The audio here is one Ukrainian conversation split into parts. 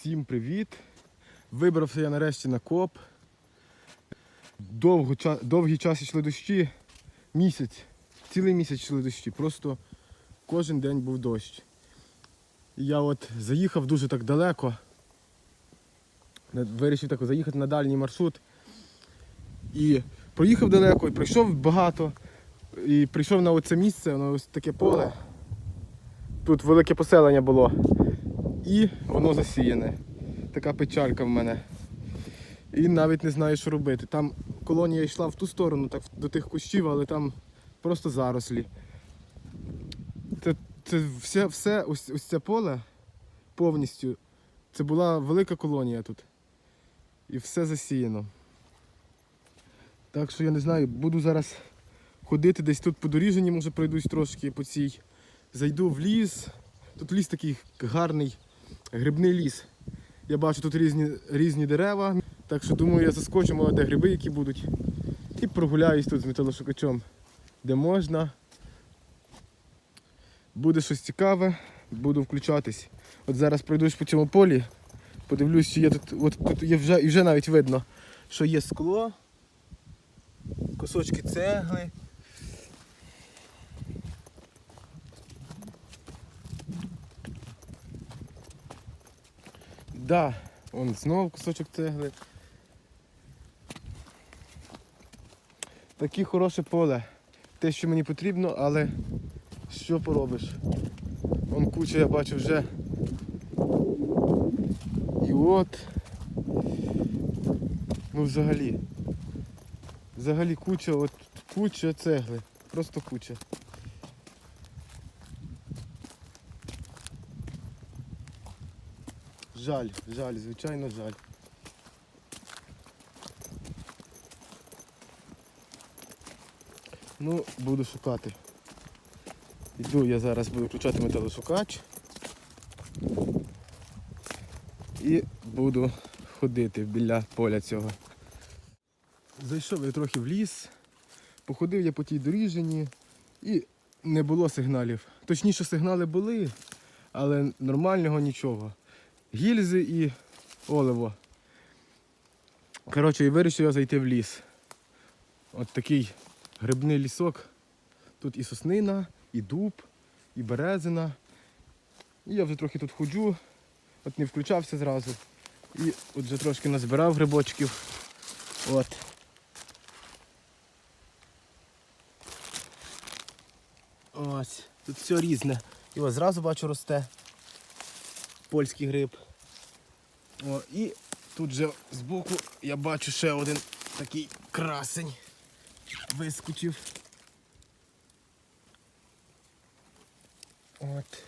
Всім привіт! Вибрався я нарешті на коп. Довго, довгий час йшли дощі. Місяць. Цілий місяць йшли дощі. Просто кожен день був дощ. І я от заїхав дуже так далеко. Вирішив так заїхати на дальній маршрут. І проїхав далеко, і пройшов багато. І прийшов на оце місце, на ось таке поле. Тут велике поселення було. І воно засіяне. Така печалька в мене. І навіть не знаю, що робити. Там колонія йшла в ту сторону, так до тих кущів, але там просто зарослі. Це, це все, все ось, ось це поле повністю. Це була велика колонія тут. І все засіяно. Так що я не знаю, буду зараз ходити десь тут по доріженні, може пройдусь трошки по цій. Зайду в ліс. Тут ліс такий гарний, грибний ліс. Я бачу тут різні, різні дерева. Так що думаю, я заскочу, може, де гриби, які будуть. І прогуляюсь тут з металошукачом, де можна. Буде щось цікаве, буду включатись. От зараз пройдусь по цьому полі, подивлюсь, чи є тут. От тут є вже, і вже навіть видно, що є скло, кусочки цегли. Да, он знову кусочок цегли. Таке хороше поле. Те, що мені потрібно, але що поробиш? Вон куча, я бачу вже. І от. Ну взагалі. Взагалі куча, от куча цегли. Просто куча. Жаль, жаль, звичайно жаль. Ну, буду шукати. Іду, я зараз буду включати металошукач. І буду ходити біля поля цього. Зайшов я трохи в ліс, походив я по тій доріжені і не було сигналів. Точніше, сигнали були, але нормального нічого гільзи і оливо. Коротше, і вирішив я зайти в ліс. От такий грибний лісок. Тут і соснина, і дуб, і березина. І я вже трохи тут ходжу, от не включався зразу. І от вже трошки назбирав грибочків. От. Ось, тут все різне. І ось зразу бачу росте польський гриб. О, і тут же збоку я бачу ще один такий красень вискочив. От.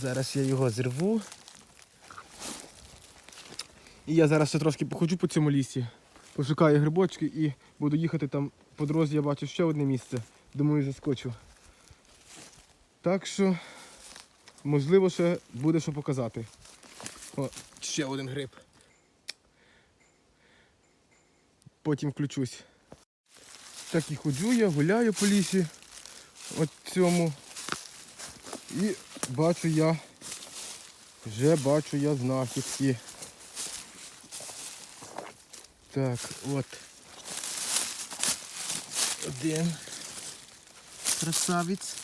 Зараз я його зірву. І я зараз ще трошки походжу по цьому лісі, пошукаю грибочки і буду їхати там по дорозі, я бачу ще одне місце. Думаю, заскочу. Так що, можливо, ще буде що показати. О, ще один гриб. Потім включусь. Так і ходжу я, гуляю по лісі. От цьому. І бачу я, вже бачу я знахідки. Так, от. Один красавець.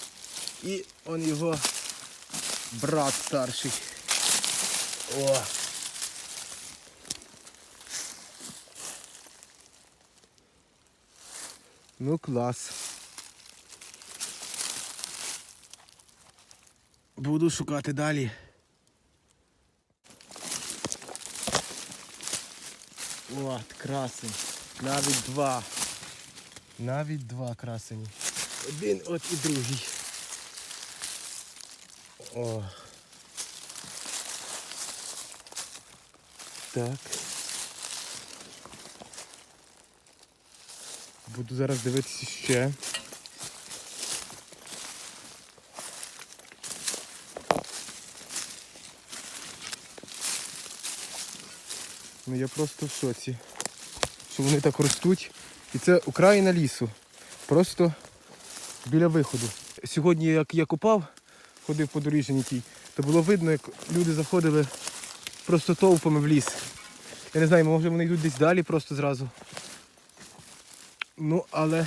І он його брат старший. О. Ну клас. Буду шукати далі. От, красень. Навіть два. Навіть два красені. Один от і другий. О. Так. Буду зараз дивитися ще. Ну я просто в шоці. Що вони так ростуть. І це Україна лісу. Просто біля виходу. Сьогодні, як я копав, ходив по доріжжі тій, то було видно, як люди заходили просто товпами в ліс. Я не знаю, може вони йдуть десь далі просто зразу. Ну, але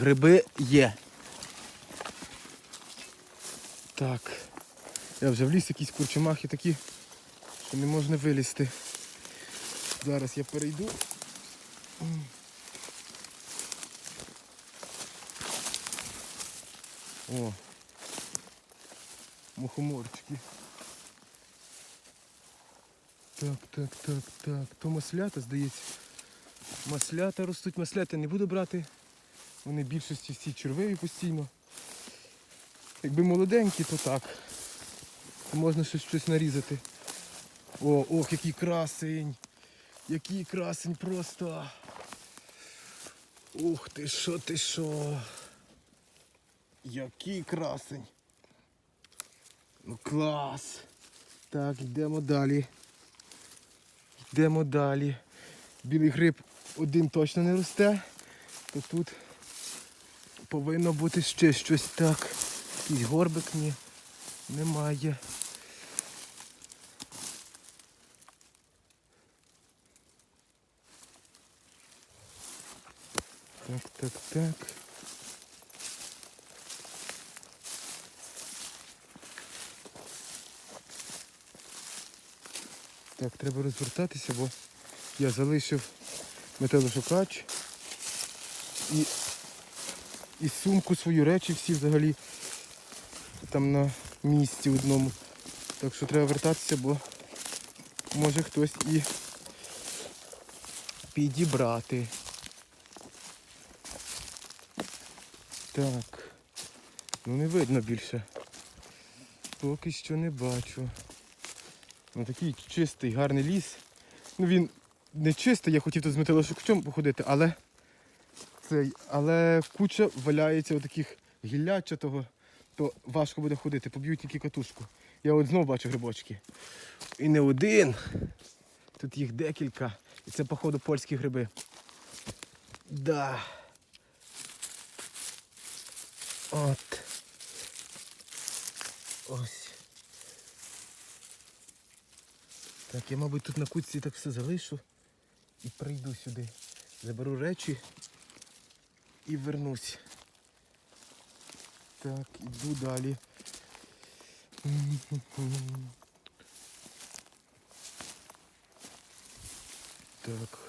гриби є. Так. Я вже в ліс якісь курчимахи такі, що не можна вилізти. Зараз я перейду. О. Мухоморчики. Так, так, так, так. То маслята, здається. Маслята ростуть, маслята не буду брати. Вони в більшості всі червиві постійно. Якби молоденькі, то так. Можна ще щось нарізати. О, ох, який красень. Який красень просто. Ух ти що, ти що. Який красень. Ну клас. Так, йдемо далі. Йдемо далі. Білий гриб один точно не росте, то тут повинно бути ще щось так. Якийсь горбик ні. Немає. Так, так, так. Так, треба розвертатися, бо я залишив металошукач і, і сумку свою речі всі взагалі там на місці одному. Так що треба вертатися, бо може хтось і підібрати. Так. Ну не видно більше. Поки що не бачу. Ну такий чистий, гарний ліс. Ну він не чистий, я хотів тут з металошукачем походити, але цей, але куча валяється отаких гіллячатого, то важко буде ходити, поб'ють тільки катушку. Я от знов бачу грибочки. І не один. Тут їх декілька. І це, походу, польські гриби. Да. От. Ось. Так, я, мабуть, тут на кутці так все залишу і прийду сюди. Заберу речі і вернусь. Так, іду далі. Так.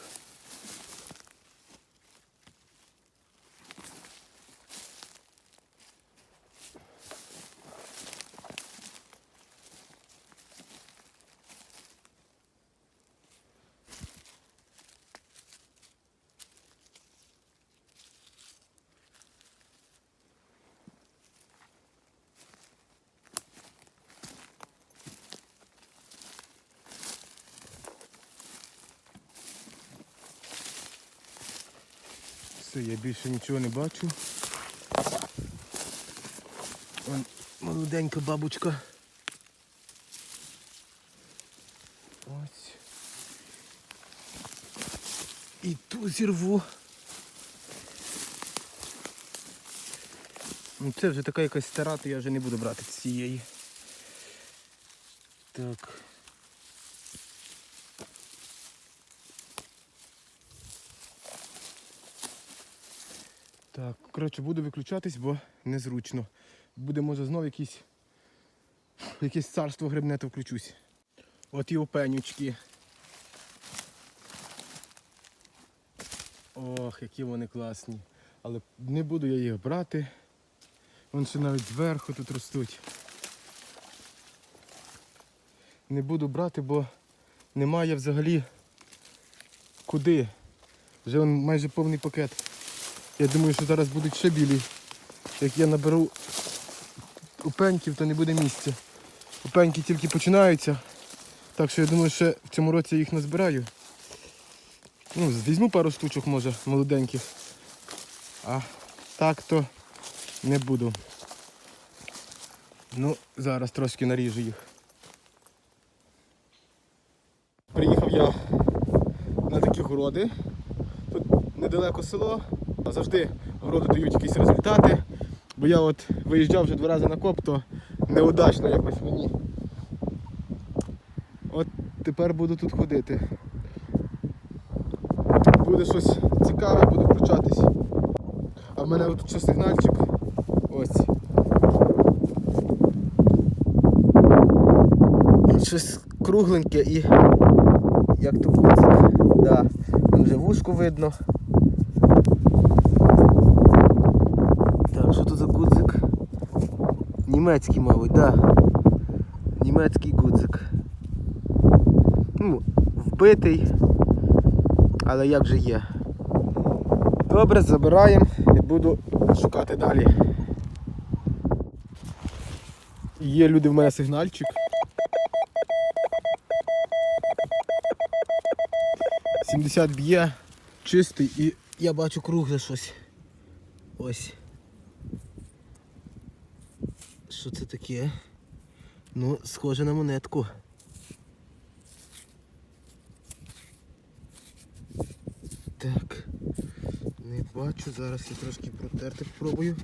Все, я більше нічого не бачу. Вон молоденька бабочка. Ось. І ту зірву. Ну це вже така якась стара, то я вже не буду брати цієї. Так. Так, коротше, буду виключатись, бо незручно. Буде, може, знов якийсь, якесь царство грибне, то включусь. От і опенючки. Ох, які вони класні. Але не буду я їх брати. Вон ще навіть зверху тут ростуть. Не буду брати, бо немає взагалі куди. Вже он майже повний пакет. Я думаю, що зараз будуть ще білі. Як я наберу опеньків, то не буде місця. Опеньки тільки починаються. Так що я думаю, що в цьому році я їх назбираю. Ну, візьму пару штучок, може, молоденьких. А так то не буду. Ну, зараз трошки наріжу їх. Приїхав я на такі городи. Тут недалеко село, завжди городи дають якісь результати. Бо я от виїжджав вже два рази на коп, то неудачно якось мені От тепер буду тут ходити. Буде щось цікаве, буду включатись. А в мене тут ще сигнальчик. Ось. Щось кругленьке і як то куцик. Да. Там вже вушку видно. Так, що тут за гудзик? Німецький, мабуть, да. Німецький гудзик. Ну, вбитий, але як же є. Добре, забираємо і буду шукати далі. Є люди в мене сигнальчик. Сімдесят б'є, чистий і я бачу кругле щось. Ось. Що це таке? Ну, схоже на монетку. Так. Не бачу, зараз я трошки протерти спробую.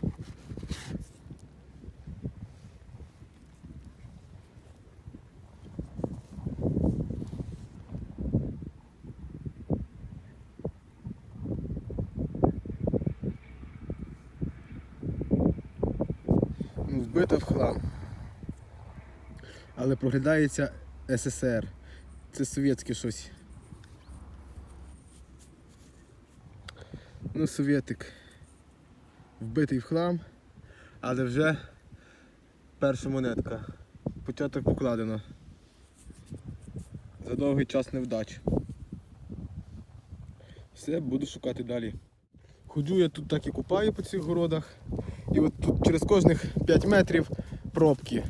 Ну, вбито в хлам. Але проглядається СССР. Це совєтське щось. Ну, совєтик. Вбитий в хлам, але вже перша монетка. Початок покладено. За довгий час невдач. Все, буду шукати далі. Ходжу я тут так і купаю по цих городах. І от тут через кожних 5 метрів пробки.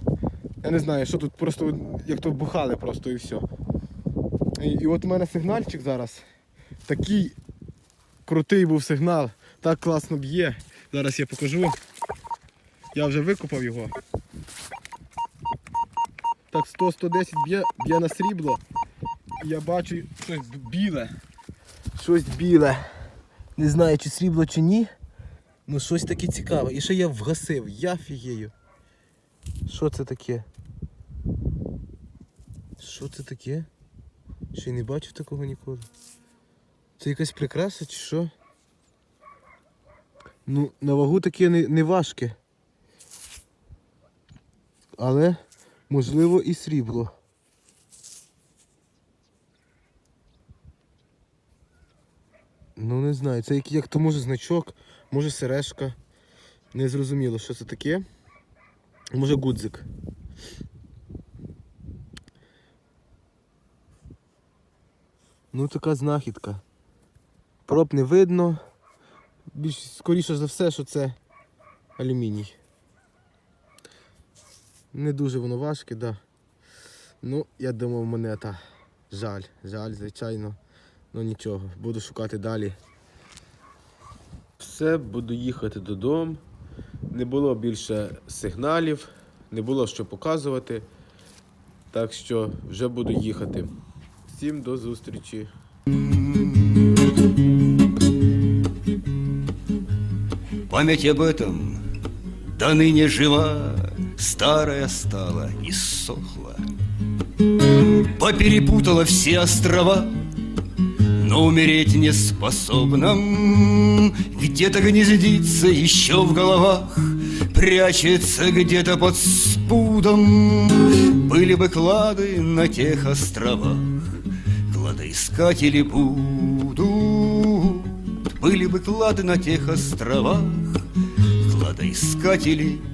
Я не знаю, що тут просто як то бухали просто і все. І, і от у мене сигнальчик зараз. Такий крутий був сигнал, так класно б'є. Зараз я покажу. Я вже викопав його. Так 100-110 б'є, б'є на срібло. І я бачу щось біле. Щось біле. Не знаю, чи срібло, чи ні. Ну щось таке цікаве. І ще я вгасив, я фігею. Що це таке? Що це таке? Ще й не бачив такого ніколи. Це якась прикраса чи що? Ну, на вагу таке не, не важке. Але, можливо, і срібло. Ну не знаю, це як, як то може значок, може сережка. Не зрозуміло, що це таке. Може гудзик. Ну така знахідка. Проб не видно. Більш скоріше за все, що це алюміній. Не дуже воно важке, да. Ну, я думав, монета. Жаль, жаль, звичайно. Ну нічого, буду шукати далі. Все, буду їхати додому. Не було більше сигналів, не було що показувати. Так що вже буду їхати. Всім до зустрічі. Память об этом до ныне жива, Старая стала и сохла. Поперепутала все острова, Но умереть не способна. Где-то гнездится еще в головах, Прячется где-то под спудом. Были бы клады на тех островах, Кладоискатели будут. Были бы клады на тех островах, Кладоискатели будут.